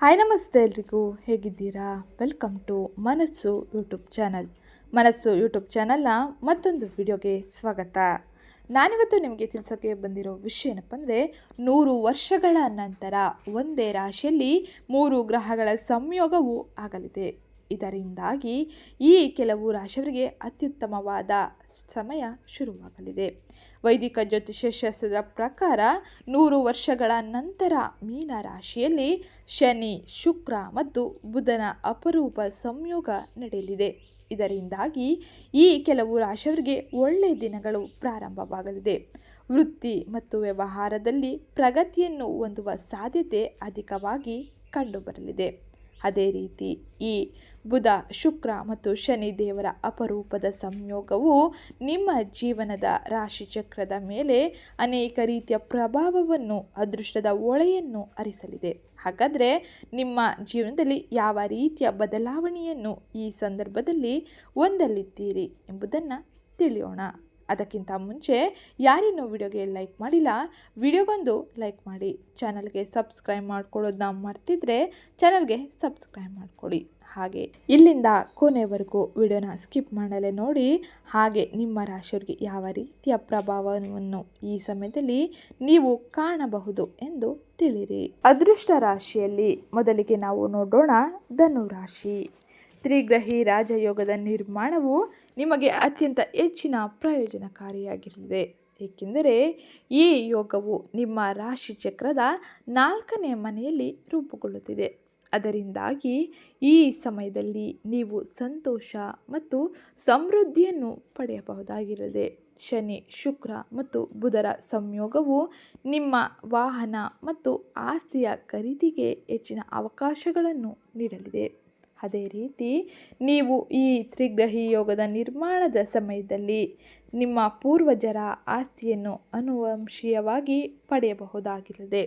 Hi ನಮಸ್ತೆ ಎಲ್ರಿಗೂ. ಹೇಗಿದ್ದೀರಾ? Welcome to Manasu YouTube channel Manasu YouTube ಚಾನಲ್ನ ಮತ್ತೊಂದು ವಿಡಿಯೋಗೆ ಸ್ವಾಗತ. ನಾನಿವತ್ತು ನಿಮಗೆ ತಿಳಿಸೋಕೆ ಬಂದಿರೋ ವಿಷಯ ಏನಪ್ಪ ಅಂದರೆ ನೂರು ವರ್ಷಗಳ ನಂತರ ಒಂದೇ ರಾಶಿಯಲ್ಲಿ ಮೂರು ಗ್ರಹಗಳ ಸಂಯೋಗವು ಆಗಲಿದೆ. ಇದರಿಂದಾಗಿ ಈ ಕೆಲವು ರಾಶಿಯವರಿಗೆ ಅತ್ಯುತ್ತಮವಾದ ಸಮಯ ಶುರುವಾಗಲಿದೆ. ವೈದಿಕ ಜ್ಯೋತಿಷ್ಯ ಶಾಸ್ತ್ರದ ಪ್ರಕಾರ ನೂರು ವರ್ಷಗಳ ನಂತರ ಮೀನ ರಾಶಿಯಲ್ಲಿ ಶನಿ, ಶುಕ್ರ ಮತ್ತು ಬುಧನ ಅಪರೂಪ ಸಂಯೋಗ ನಡೆಯಲಿದೆ. ಇದರಿಂದಾಗಿ ಈ ಕೆಲವು ರಾಶಿಯವರಿಗೆ ಒಳ್ಳೆಯ ದಿನಗಳು ಪ್ರಾರಂಭವಾಗಲಿದೆ. ವೃತ್ತಿ ಮತ್ತು ವ್ಯವಹಾರದಲ್ಲಿ ಪ್ರಗತಿಯನ್ನು ಹೊಂದುವ ಸಾಧ್ಯತೆ ಅಧಿಕವಾಗಿ ಕಂಡುಬರಲಿದೆ. ಅದೇ ರೀತಿ ಈ ಬುಧ, ಶುಕ್ರ ಮತ್ತು ಶನಿ ದೇವರ ಅಪರೂಪದ ಸಂಯೋಗವು ನಿಮ್ಮ ಜೀವನದ ರಾಶಿಚಕ್ರದ ಮೇಲೆ ಅನೇಕ ರೀತಿಯ ಪ್ರಭಾವವನ್ನು, ಅದೃಷ್ಟದ ಒಳೆಯನ್ನು ಅರಿಸಲಿದೆ. ಹಾಗಾದರೆ ನಿಮ್ಮ ಜೀವನದಲ್ಲಿ ಯಾವ ರೀತಿಯ ಬದಲಾವಣೆಯನ್ನು ಈ ಸಂದರ್ಭದಲ್ಲಿ ಹೊಂದಲಿದ್ದೀರಿ ಎಂಬುದನ್ನು ತಿಳಿಯೋಣ. ಅದಕ್ಕಿಂತ ಮುಂಚೆ ಯಾರಿನ್ನೂ ವಿಡಿಯೋಗೆ ಲೈಕ್ ಮಾಡಿಲ್ಲ, ವಿಡಿಯೋಗೊಂದು ಲೈಕ್ ಮಾಡಿ. ಚಾನಲ್ಗೆ ಸಬ್ಸ್ಕ್ರೈಬ್ ಮಾಡ್ಕೊಳ್ಳೋದನ್ನ ಮರ್ತಿದ್ರೆ ಚಾನಲ್ಗೆ ಸಬ್ಸ್ಕ್ರೈಬ್ ಮಾಡ್ಕೊಳ್ಳಿ. ಹಾಗೆ ಇಲ್ಲಿಂದ ಕೊನೆವರೆಗೂ ವಿಡಿಯೋನ ಸ್ಕಿಪ್ ಮಾಡಲೇ ನೋಡಿ, ಹಾಗೆ ನಿಮ್ಮ ರಾಶಿಯವರಿಗೆ ಯಾವ ರೀತಿಯ ಪ್ರಭಾವವನ್ನು ಈ ಸಮಯದಲ್ಲಿ ನೀವು ಕಾಣಬಹುದು ಎಂದು ತಿಳಿರಿ ಅದೃಷ್ಟ ರಾಶಿಯಲ್ಲಿ ಮೊದಲಿಗೆ ನಾವು ನೋಡೋಣ ಧನು ರಾಶಿ. ತ್ರಿಗ್ರಹಿ ರಾಜಯೋಗದ ನಿರ್ಮಾಣವು ನಿಮಗೆ ಅತ್ಯಂತ ಹೆಚ್ಚಿನ ಪ್ರಯೋಜನಕಾರಿಯಾಗಿರಲಿದೆ. ಏಕೆಂದರೆ ಈ ಯೋಗವು ನಿಮ್ಮ ರಾಶಿ ಚಕ್ರದ ನಾಲ್ಕನೇ ಮನೆಯಲ್ಲಿ ರೂಪುಗೊಳ್ಳುತ್ತಿದೆ. ಅದರಿಂದಾಗಿ ಈ ಸಮಯದಲ್ಲಿ ನೀವು ಸಂತೋಷ ಮತ್ತು ಸಮೃದ್ಧಿಯನ್ನು ಪಡೆಯಬಹುದಾಗಿರದೆ ಶನಿ, ಶುಕ್ರ ಮತ್ತು ಬುಧರ ಸಂಯೋಗವು ನಿಮ್ಮ ವಾಹನ ಮತ್ತು ಆಸ್ತಿಯ ಖರೀದಿಗೆ ಹೆಚ್ಚಿನ ಅವಕಾಶಗಳನ್ನು ನೀಡಲಿದೆ. ಅದೇ ರೀತಿ ನೀವು ಈ ತ್ರಿಗ್ರಹಿ ಯೋಗದ ನಿರ್ಮಾಣದ ಸಮಯದಲ್ಲಿ ನಿಮ್ಮ ಪೂರ್ವಜರ ಆಸ್ತಿಯನ್ನು ಅನುವಂಶೀಯವಾಗಿ ಪಡೆಯಬಹುದಾಗಿರದೆ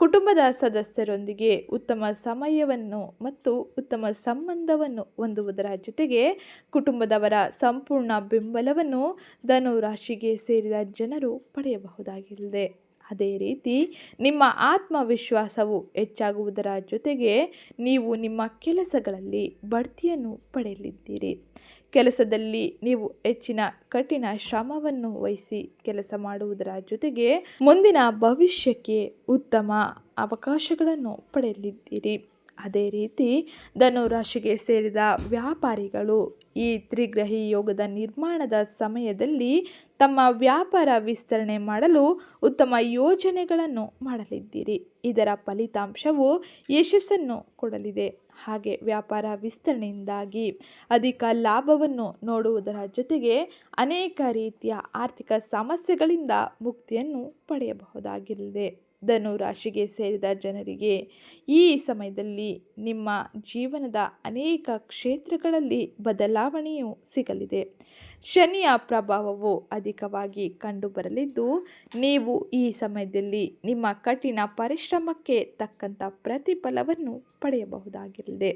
ಕುಟುಂಬದ ಸದಸ್ಯರೊಂದಿಗೆ ಉತ್ತಮ ಸಮಯವನ್ನು ಮತ್ತು ಉತ್ತಮ ಸಂಬಂಧವನ್ನು ಹೊಂದುವುದರ ಜೊತೆಗೆ ಕುಟುಂಬದವರ ಸಂಪೂರ್ಣ ಬೆಂಬಲವನ್ನು ಧನುರಾಶಿಗೆ ಸೇರಿದ ಜನರು ಪಡೆಯಬಹುದಾಗಿರಲಿದೆ. ಅದೇ ರೀತಿ ನಿಮ್ಮ ಆತ್ಮವಿಶ್ವಾಸವು ಹೆಚ್ಚಾಗುವುದರ ಜೊತೆಗೆ ನೀವು ನಿಮ್ಮ ಕೆಲಸಗಳಲ್ಲಿ ಬಡ್ತಿಯನ್ನು ಪಡೆಯಲಿದ್ದೀರಿ. ಕೆಲಸದಲ್ಲಿ ನೀವು ಹೆಚ್ಚಿನ ಕಠಿಣ ಶ್ರಮವನ್ನು ವಹಿಸಿ ಕೆಲಸ ಮಾಡುವುದರ ಜೊತೆಗೆ ಮುಂದಿನ ಭವಿಷ್ಯಕ್ಕೆ ಉತ್ತಮ ಅವಕಾಶಗಳನ್ನು ಪಡೆಯಲಿದ್ದೀರಿ. ಅದೇ ರೀತಿ ಧನುರಾಶಿಗೆ ಸೇರಿದ ವ್ಯಾಪಾರಿಗಳು ಈ ತ್ರಿಗ್ರಹಿ ಯೋಗದ ನಿರ್ಮಾಣದ ಸಮಯದಲ್ಲಿ ತಮ್ಮ ವ್ಯಾಪಾರ ವಿಸ್ತರಣೆ ಮಾಡಲು ಉತ್ತಮ ಯೋಜನೆಗಳನ್ನು ಮಾಡಲಿದ್ದೀರಿ. ಇದರ ಫಲಿತಾಂಶವು ಯಶಸ್ಸನ್ನು ಕೊಡಲಿದೆ. ಹಾಗೆ ವ್ಯಾಪಾರ ವಿಸ್ತರಣೆಯಿಂದಾಗಿ ಅಧಿಕ ಲಾಭವನ್ನು ನೋಡುವುದರ ಜೊತೆಗೆ ಅನೇಕ ರೀತಿಯ ಆರ್ಥಿಕ ಸಮಸ್ಯೆಗಳಿಂದ ಮುಕ್ತಿಯನ್ನು ಪಡೆಯಬಹುದಾಗಿರಲಿದೆ. ಧನು ರಾಶಿಗೆ ಸೇರಿದ ಜನರಿಗೆ ಈ ಸಮಯದಲ್ಲಿ ನಿಮ್ಮ ಜೀವನದ ಅನೇಕ ಕ್ಷೇತ್ರಗಳಲ್ಲಿ ಬದಲಾವಣೆಯು ಸಿಗಲಿದೆ. ಶನಿಯ ಪ್ರಭಾವವು ಅಧಿಕವಾಗಿ ಕಂಡುಬರಲಿದ್ದು, ನೀವು ಈ ಸಮಯದಲ್ಲಿ ನಿಮ್ಮ ಕಠಿಣ ಪರಿಶ್ರಮಕ್ಕೆ ತಕ್ಕಂಥ ಪ್ರತಿಫಲವನ್ನು ಪಡೆಯಬಹುದಾಗಿರಲಿದೆ.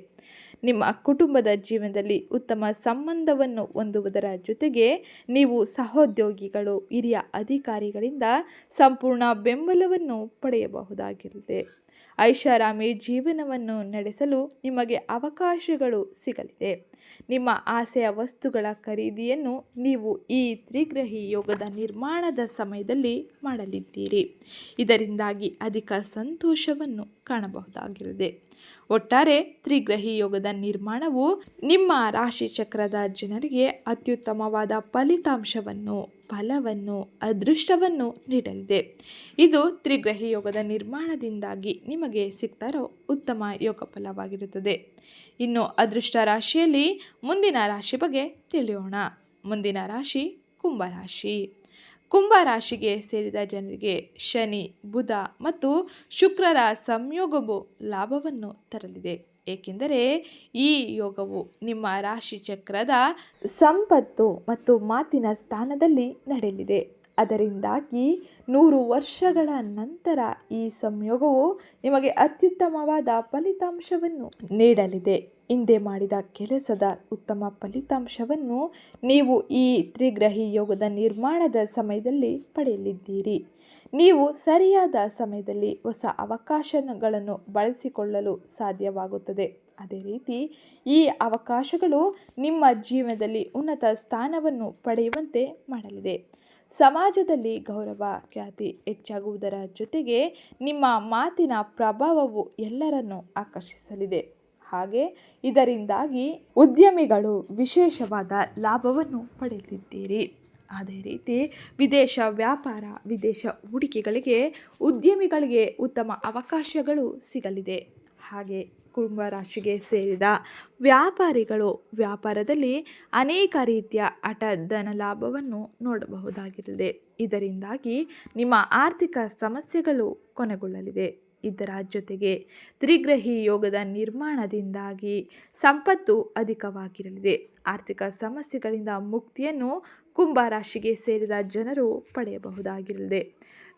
ನಿಮ್ಮ ಕುಟುಂಬದ ಜೀವನದಲ್ಲಿ ಉತ್ತಮ ಸಂಬಂಧವನ್ನು ಹೊಂದುವುದರ ಜೊತೆಗೆ ನೀವು ಸಹೋದ್ಯೋಗಿಗಳು, ಹಿರಿಯ ಅಧಿಕಾರಿಗಳಿಂದ ಸಂಪೂರ್ಣ ಬೆಂಬಲವನ್ನು ಪಡೆಯಬಹುದಾಗಿರಲಿದೆ. ಐಷಾರಾಮಿ ಜೀವನವನ್ನು ನಡೆಸಲು ನಿಮಗೆ ಅವಕಾಶಗಳು ಸಿಗಲಿದೆ. ನಿಮ್ಮ ಆಸೆಯ ವಸ್ತುಗಳ ಖರೀದಿಯನ್ನು ನೀವು ಈ ತ್ರಿಗ್ರಹಿ ಯೋಗದ ನಿರ್ಮಾಣದ ಸಮಯದಲ್ಲಿ ಮಾಡಲಿದ್ದೀರಿ. ಇದರಿಂದಾಗಿ ಅಧಿಕ ಸಂತೋಷವನ್ನು ಕಾಣಬಹುದಾಗಿರದೆ ಒಟ್ಟಾರೆ ತ್ರಿಗ್ರಹಿ ಯೋಗದ ನಿರ್ಮಾಣವು ನಿಮ್ಮ ರಾಶಿ ಚಕ್ರದ ಜನರಿಗೆ ಅತ್ಯುತ್ತಮವಾದ ಫಲಿತಾಂಶವನ್ನು, ಫಲವನ್ನು, ಅದೃಷ್ಟವನ್ನು ನೀಡಲಿದೆ. ಇದು ತ್ರಿಗ್ರಹಿ ಯೋಗದ ನಿರ್ಮಾಣದಿಂದಾಗಿ ನಿಮಗೆ ಸಿಗ್ತಾರೋ ಉತ್ತಮ ಯೋಗ ಫಲವಾಗಿರುತ್ತದೆ. ಇನ್ನು ಅದೃಷ್ಟ ರಾಶಿಯಲ್ಲಿ ಮುಂದಿನ ರಾಶಿ ಬಗ್ಗೆ ತಿಳಿಯೋಣ. ಮುಂದಿನ ರಾಶಿ ಕುಂಭರಾಶಿ ಕುಂಭ ರಾಶಿಗೆ ಸೇರಿದ ಜನರಿಗೆ ಶನಿ, ಬುಧ ಮತ್ತು ಶುಕ್ರರ ಸಂಯೋಗವು ಲಾಭವನ್ನು ತರಲಿದೆ. ಏಕೆಂದರೆ ಈ ಯೋಗವು ನಿಮ್ಮ ರಾಶಿ ಚಕ್ರದ ಸಂಪತ್ತು ಮತ್ತು ಮಾತಿನ ಸ್ಥಾನದಲ್ಲಿ ನಡೆಯಲಿದೆ. ಅದರಿಂದಾಗಿ ನೂರು ವರ್ಷಗಳ ನಂತರ ಈ ಸಂಯೋಗವು ನಿಮಗೆ ಅತ್ಯುತ್ತಮವಾದ ಫಲಿತಾಂಶವನ್ನು ನೀಡಲಿದೆ. ಹಿಂದೆ ಮಾಡಿದ ಕೆಲಸದ ಉತ್ತಮ ಫಲಿತಾಂಶವನ್ನು ನೀವು ಈ ತ್ರಿಗ್ರಹಿ ಯೋಗದ ನಿರ್ಮಾಣದ ಸಮಯದಲ್ಲಿ ಪಡೆಯಲಿದ್ದೀರಿ. ನೀವು ಸರಿಯಾದ ಸಮಯದಲ್ಲಿ ಹೊಸ ಅವಕಾಶಗಳನ್ನು ಬಳಸಿಕೊಳ್ಳಲು ಸಾಧ್ಯವಾಗುತ್ತದೆ. ಅದೇ ರೀತಿ ಈ ಅವಕಾಶಗಳು ನಿಮ್ಮ ಜೀವನದಲ್ಲಿ ಉನ್ನತ ಸ್ಥಾನವನ್ನು ಪಡೆಯುವಂತೆ ಮಾಡಲಿದೆ. ಸಮಾಜದಲ್ಲಿ ಗೌರವ, ಖ್ಯಾತಿ ಹೆಚ್ಚಾಗುವುದರ ಜೊತೆಗೆ ನಿಮ್ಮ ಮಾತಿನ ಪ್ರಭಾವವು ಎಲ್ಲರನ್ನು ಆಕರ್ಷಿಸಲಿದೆ. ಹಾಗೆ ಇದರಿಂದಾಗಿ ಉದ್ಯಮಿಗಳು ವಿಶೇಷವಾದ ಲಾಭವನ್ನು ಪಡೆಯಲಿದ್ದೀರಿ ಅದೇ ರೀತಿ ವಿದೇಶ ವ್ಯಾಪಾರ, ವಿದೇಶ ಹೂಡಿಕೆಗಳಿಗೆ ಉದ್ಯಮಿಗಳಿಗೆ ಉತ್ತಮ ಅವಕಾಶಗಳು ಸಿಗಲಿದೆ. ಹಾಗೆ ಕುಂಭ ರಾಶಿಗೆ ಸೇರಿದ ವ್ಯಾಪಾರಿಗಳು ವ್ಯಾಪಾರದಲ್ಲಿ ಅನೇಕ ರೀತಿಯ ಹಠ ಧನ ಲಾಭವನ್ನು ನೋಡಬಹುದಾಗಿರಲಿದೆ. ಇದರಿಂದಾಗಿ ನಿಮ್ಮ ಆರ್ಥಿಕ ಸಮಸ್ಯೆಗಳು ಕೊನೆಗೊಳ್ಳಲಿದೆ. ಇದರ ಜೊತೆಗೆ ತ್ರಿಗ್ರಹಿ ಯೋಗದ ನಿರ್ಮಾಣದಿಂದಾಗಿ ಸಂಪತ್ತು ಅಧಿಕವಾಗಿರಲಿದೆ. ಆರ್ಥಿಕ ಸಮಸ್ಯೆಗಳಿಂದ ಮುಕ್ತಿಯನ್ನು ಕುಂಭ ರಾಶಿಗೆ ಸೇರಿದ ಜನರು ಪಡೆಯಬಹುದಾಗಿರಲಿದೆ.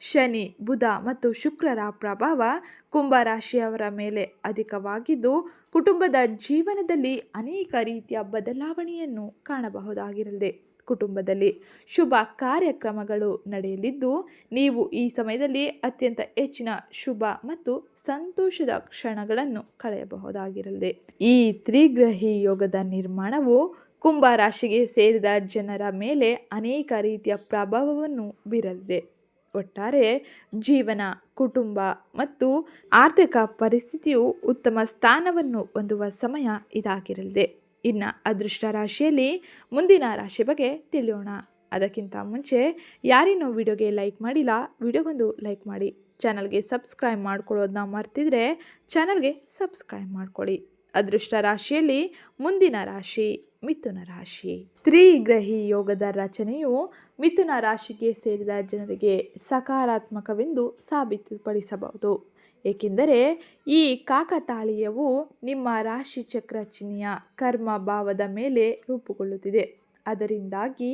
ಶನಿ, ಬುಧ ಮತ್ತು ಶುಕ್ರರ ಪ್ರಭಾವ ಕುಂಭ ರಾಶಿಯವರ ಮೇಲೆ ಅಧಿಕವಾಗಿದ್ದು, ಕುಟುಂಬದ ಜೀವನದಲ್ಲಿ ಅನೇಕ ರೀತಿಯ ಬದಲಾವಣೆಯನ್ನು ಕಾಣಬಹುದಾಗಿರಲಿದೆ. ಕುಟುಂಬದಲ್ಲಿ ಶುಭ ಕಾರ್ಯಕ್ರಮಗಳು ನಡೆಯಲಿದ್ದು, ನೀವು ಈ ಸಮಯದಲ್ಲಿ ಅತ್ಯಂತ ಹೆಚ್ಚಿನ ಶುಭ ಮತ್ತು ಸಂತೋಷದ ಕ್ಷಣಗಳನ್ನು ಕಳೆಯಬಹುದಾಗಿರಲಿದೆ. ಈ ತ್ರಿಗ್ರಹಿ ಯೋಗದ ನಿರ್ಮಾಣವು ಕುಂಭ ರಾಶಿಗೆ ಸೇರಿದ ಜನರ ಮೇಲೆ ಅನೇಕ ರೀತಿಯ ಪ್ರಭಾವವನ್ನು ಬೀರಲಿದೆ. ಒಟ್ಟಾರೆ ಜೀವನ, ಕುಟುಂಬ ಮತ್ತು ಆರ್ಥಿಕ ಪರಿಸ್ಥಿತಿಯು ಉತ್ತಮ ಸ್ಥಾನವನ್ನು ಹೊಂದುವ ಸಮಯ ಇದಾಗಿರಲಿದೆ. ಇನ್ನು ಅದೃಷ್ಟ ರಾಶಿಯಲ್ಲಿ ಮುಂದಿನ ರಾಶಿ ಬಗ್ಗೆ ತಿಳಿಯೋಣ. ಅದಕ್ಕಿಂತ ಮುಂಚೆ ಯಾರೇನೋ ವಿಡಿಯೋಗೆ ಲೈಕ್ ಮಾಡಿಲ್ಲ, ವಿಡಿಯೋಗೊಂದು ಲೈಕ್ ಮಾಡಿ. ಚಾನಲ್ಗೆ ಸಬ್ಸ್ಕ್ರೈಬ್ ಮಾಡ್ಕೊಳ್ಳೋದನ್ನ ಮರ್ತಿದ್ರೆ ಚಾನಲ್ಗೆ ಸಬ್ಸ್ಕ್ರೈಬ್ ಮಾಡ್ಕೊಳ್ಳಿ. ಅದೃಷ್ಟ ರಾಶಿಯಲ್ಲಿ ಮುಂದಿನ ರಾಶಿ. ಮಿಥುನ ರಾಶಿ. ತ್ರಿಗ್ರಹಿ ಯೋಗದ ರಚನೆಯು ಮಿಥುನ ರಾಶಿಗೆ ಸೇರಿದ ಜನರಿಗೆ ಸಕಾರಾತ್ಮಕವೆಂದು ಸಾಬೀತುಪಡಿಸಬಹುದು. ಏಕೆಂದರೆ ಈ ಕಾಕತಾಳೀಯವು ನಿಮ್ಮ ರಾಶಿ ಚಕ್ರ ಚಿಹ್ನೆಯ ಕರ್ಮ ಭಾವದ ಮೇಲೆ ರೂಪುಗೊಳ್ಳುತ್ತಿದೆ. ಅದರಿಂದಾಗಿ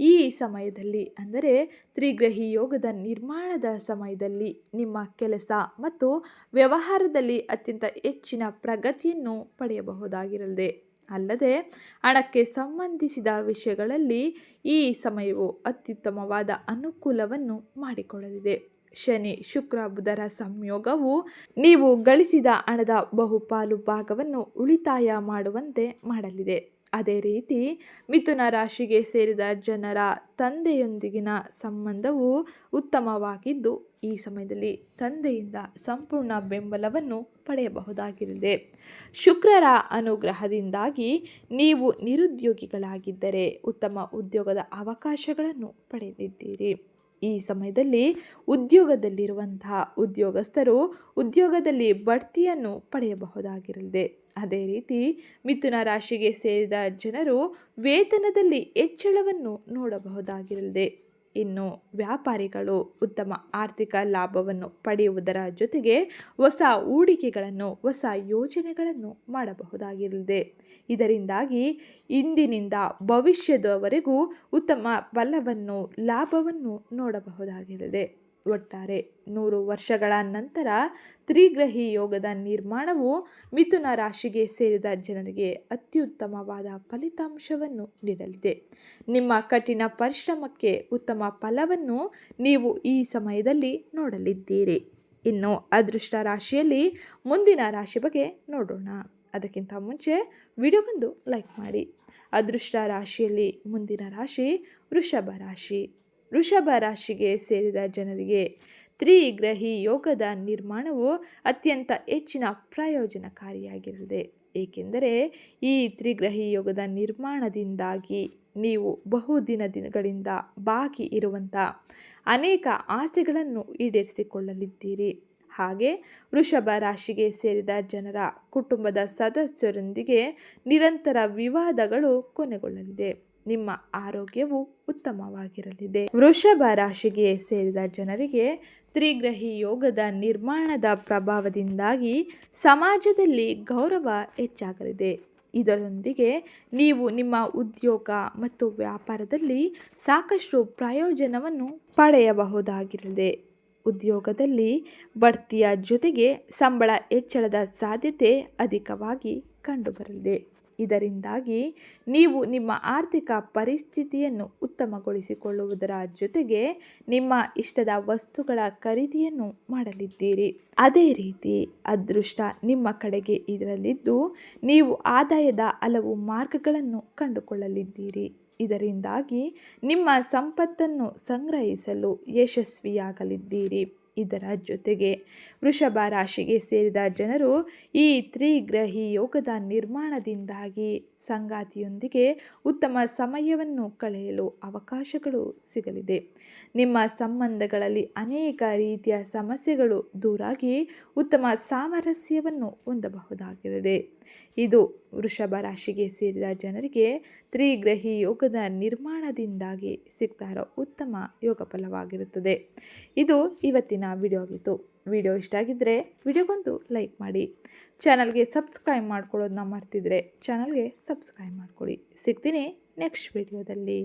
ಈ ಸಮಯದಲ್ಲಿ ಅಂದರೆ ತ್ರಿಗ್ರಹಿ ಯೋಗದ ನಿರ್ಮಾಣದ ಸಮಯದಲ್ಲಿ ನಿಮ್ಮ ಕೆಲಸ ಮತ್ತು ವ್ಯವಹಾರದಲ್ಲಿ ಅತ್ಯಂತ ಹೆಚ್ಚಿನ ಪ್ರಗತಿಯನ್ನು ಪಡೆಯಬಹುದಾಗಿರಲಿದೆ. ಅಲ್ಲದೆ ಹಣಕ್ಕೆ ಸಂಬಂಧಿಸಿದ ವಿಷಯಗಳಲ್ಲಿ ಈ ಸಮಯವು ಅತ್ಯುತ್ತಮವಾದ ಅನುಕೂಲವನ್ನು ಮಾಡಿಕೊಳ್ಳಲಿದೆ. ಶನಿ, ಶುಕ್ರ, ಬುಧರ ಸಂಯೋಗವು ನೀವು ಗಳಿಸಿದ ಹಣದ ಬಹುಪಾಲು ಭಾಗವನ್ನು ಉಳಿತಾಯ ಮಾಡುವಂತೆ ಮಾಡಲಿದೆ. ಅದೇ ರೀತಿ ಮಿಥುನ ರಾಶಿಗೆ ಸೇರಿದ ಜನರ ತಂದೆಯೊಂದಿಗಿನ ಸಂಬಂಧವು ಉತ್ತಮವಾಗಿದ್ದು, ಈ ಸಮಯದಲ್ಲಿ ತಂದೆಯಿಂದ ಸಂಪೂರ್ಣ ಬೆಂಬಲವನ್ನು ಪಡೆಯಬಹುದಾಗಿರಲಿದೆ. ಶುಕ್ರರ ಅನುಗ್ರಹದಿಂದಾಗಿ ನೀವು ನಿರುದ್ಯೋಗಿಗಳಾಗಿದ್ದರೆ ಉತ್ತಮ ಉದ್ಯೋಗದ ಅವಕಾಶಗಳನ್ನು ಪಡೆದಿದ್ದೀರಿ. ಈ ಸಮಯದಲ್ಲಿ ಉದ್ಯೋಗದಲ್ಲಿರುವಂತಹ ಉದ್ಯೋಗಸ್ಥರು ಉದ್ಯೋಗದಲ್ಲಿ ಬಡ್ತಿಯನ್ನು ಪಡೆಯಬಹುದಾಗಿರಲಿದೆ. ಅದೇ ರೀತಿ ಮಿಥುನ ರಾಶಿಗೆ ಸೇರಿದ ಜನರು ವೇತನದಲ್ಲಿ ಹೆಚ್ಚಳವನ್ನು ನೋಡಬಹುದಾಗಿರಲಿದೆ. ಇನ್ನು ವ್ಯಾಪಾರಿಗಳು ಉತ್ತಮ ಆರ್ಥಿಕ ಲಾಭವನ್ನು ಪಡೆಯುವುದರ ಜೊತೆಗೆ ಹೊಸ ಹೂಡಿಕೆಗಳನ್ನು, ಹೊಸ ಯೋಜನೆಗಳನ್ನು ಮಾಡಬಹುದಾಗಿರಲಿದೆ. ಇದರಿಂದಾಗಿ ಇಂದಿನಿಂದ ಭವಿಷ್ಯದವರೆಗೂ ಉತ್ತಮ ಫಲವನ್ನು, ಲಾಭವನ್ನು ನೋಡಬಹುದಾಗಿರಲಿದೆ. ಒಟ್ಟಾರೆ ನೂರು ವರ್ಷಗಳ ನಂತರ ತ್ರಿಗ್ರಹಿ ಯೋಗದ ನಿರ್ಮಾಣವು ಮಿಥುನ ರಾಶಿಗೆ ಸೇರಿದ ಜನರಿಗೆ ಅತ್ಯುತ್ತಮವಾದ ಫಲಿತಾಂಶವನ್ನು ನೀಡಲಿದೆ. ನಿಮ್ಮ ಕಠಿಣ ಪರಿಶ್ರಮಕ್ಕೆ ಉತ್ತಮ ಫಲವನ್ನು ನೀವು ಈ ಸಮಯದಲ್ಲಿ ನೋಡಲಿದ್ದೀರಿ. ಇನ್ನು ಅದೃಷ್ಟ ರಾಶಿಯಲ್ಲಿ ಮುಂದಿನ ರಾಶಿ ಬಗ್ಗೆ ನೋಡೋಣ. ಅದಕ್ಕಿಂತ ಮುಂಚೆ ವಿಡಿಯೋಗೊಂದು ಲೈಕ್ ಮಾಡಿ. ಅದೃಷ್ಟ ರಾಶಿಯಲ್ಲಿ ಮುಂದಿನ ರಾಶಿ ವೃಷಭ ರಾಶಿ. ವೃಷಭ ರಾಶಿಗೆ ಸೇರಿದ ಜನರಿಗೆ ತ್ರಿಗ್ರಹಿ ಯೋಗದ ನಿರ್ಮಾಣವು ಅತ್ಯಂತ ಹೆಚ್ಚಿನ ಪ್ರಯೋಜನಕಾರಿಯಾಗಿರಲಿದೆ. ಏಕೆಂದರೆ ಈ ತ್ರಿಗ್ರಹಿ ಯೋಗದ ನಿರ್ಮಾಣದಿಂದಾಗಿ ನೀವು ಬಹುದಿನ ದಿನಗಳಿಂದ ಬಾಕಿ ಇರುವಂಥ ಅನೇಕ ಆಸೆಗಳನ್ನು ಈಡೇರಿಸಿಕೊಳ್ಳಲಿದ್ದೀರಿ. ಹಾಗೆ ವೃಷಭ ರಾಶಿಗೆ ಸೇರಿದ ಜನರ ಕುಟುಂಬದ ಸದಸ್ಯರೊಂದಿಗೆ ನಿರಂತರ ವಿವಾದಗಳು ಕೊನೆಗೊಳ್ಳಲಿದೆ. ನಿಮ್ಮ ಆರೋಗ್ಯವು ಉತ್ತಮವಾಗಿರಲಿದೆ. ವೃಷಭ ರಾಶಿಗೆ ಸೇರಿದ ಜನರಿಗೆ ತ್ರಿಗ್ರಹಿ ಯೋಗದ ನಿರ್ಮಾಣದ ಪ್ರಭಾವದಿಂದಾಗಿ ಸಮಾಜದಲ್ಲಿ ಗೌರವ ಹೆಚ್ಚಾಗಲಿದೆ. ಇದರೊಂದಿಗೆ ನೀವು ನಿಮ್ಮ ಉದ್ಯೋಗ ಮತ್ತು ವ್ಯಾಪಾರದಲ್ಲಿ ಸಾಕಷ್ಟು ಪ್ರಯೋಜನವನ್ನು ಪಡೆಯಬಹುದಾಗಿರಲಿದೆ. ಉದ್ಯೋಗದಲ್ಲಿ ಬಡ್ತಿಯ ಜೊತೆಗೆ ಸಂಬಳ ಹೆಚ್ಚಳದ ಸಾಧ್ಯತೆ ಅಧಿಕವಾಗಿ ಕಂಡುಬರಲಿದೆ. ಇದರಿಂದಾಗಿ ನೀವು ನಿಮ್ಮ ಆರ್ಥಿಕ ಪರಿಸ್ಥಿತಿಯನ್ನು ಉತ್ತಮಗೊಳಿಸಿಕೊಳ್ಳುವುದರ ಜೊತೆಗೆ ನಿಮ್ಮ ಇಷ್ಟದ ವಸ್ತುಗಳ ಖರೀದಿಯನ್ನು ಮಾಡಲಿದ್ದೀರಿ. ಅದೇ ರೀತಿ ಅದೃಷ್ಟ ನಿಮ್ಮ ಕಡೆಗೆ ಇರಲಿದ್ದು ನೀವು ಆದಾಯದ ಹಲವು ಮಾರ್ಗಗಳನ್ನು ಕಂಡುಕೊಳ್ಳಲಿದ್ದೀರಿ. ಇದರಿಂದಾಗಿ ನಿಮ್ಮ ಸಂಪತ್ತನ್ನು ಸಂಗ್ರಹಿಸಲು ಯಶಸ್ವಿಯಾಗಲಿದ್ದೀರಿ. ಇದರ ಜೊತೆಗೆ ವೃಷಭ ರಾಶಿಗೆ ಸೇರಿದ ಜನರು ಈ ತ್ರಿಗ್ರಹಿ ಯೋಗದ ನಿರ್ಮಾಣದಿಂದಾಗಿ ಸಂಗಾತಿಯೊಂದಿಗೆ ಉತ್ತಮ ಸಮಯವನ್ನು ಕಳೆಯಲು ಅವಕಾಶಗಳು ಸಿಗಲಿದೆ. ನಿಮ್ಮ ಸಂಬಂಧಗಳಲ್ಲಿ ಅನೇಕ ರೀತಿಯ ಸಮಸ್ಯೆಗಳು ದೂರಾಗಿ ಉತ್ತಮ ಸಾಮರಸ್ಯವನ್ನು ಹೊಂದಬಹುದಾಗಿದೆ ಇದು ವೃಷಭ ರಾಶಿಗೆ ಸೇರಿದ ಜನರಿಗೆ ತ್ರಿಗ್ರಹಿ ಯೋಗದ ನಿರ್ಮಾಣದಿಂದಾಗಿ ಸಿಗ್ತಾ ಇರೋ ಉತ್ತಮ ಯೋಗ ಫಲವಾಗಿರುತ್ತದೆ. ಇದು ಇವತ್ತಿನ ವಿಡಿಯೋ ಆಗಿತ್ತು ವಿಡಿಯೋ ಇಷ್ಟ ಆಗಿದ್ದರೆ ವಿಡಿಯೋಗೊಂದು ಲೈಕ್ ಮಾಡಿ. ಚಾನಲ್ಗೆ ಸಬ್ಸ್ಕ್ರೈಬ್ ಮಾಡ್ಕೊಳ್ಳೋದನ್ನ ಮರ್ತಿದ್ರೆ ಚಾನಲ್ಗೆ ಸಬ್ಸ್ಕ್ರೈಬ್ ಮಾಡ್ಕೊಳ್ಳಿ ಸಿಗ್ತೀನಿ ನೆಕ್ಸ್ಟ್ ವಿಡಿಯೋದಲ್ಲಿ.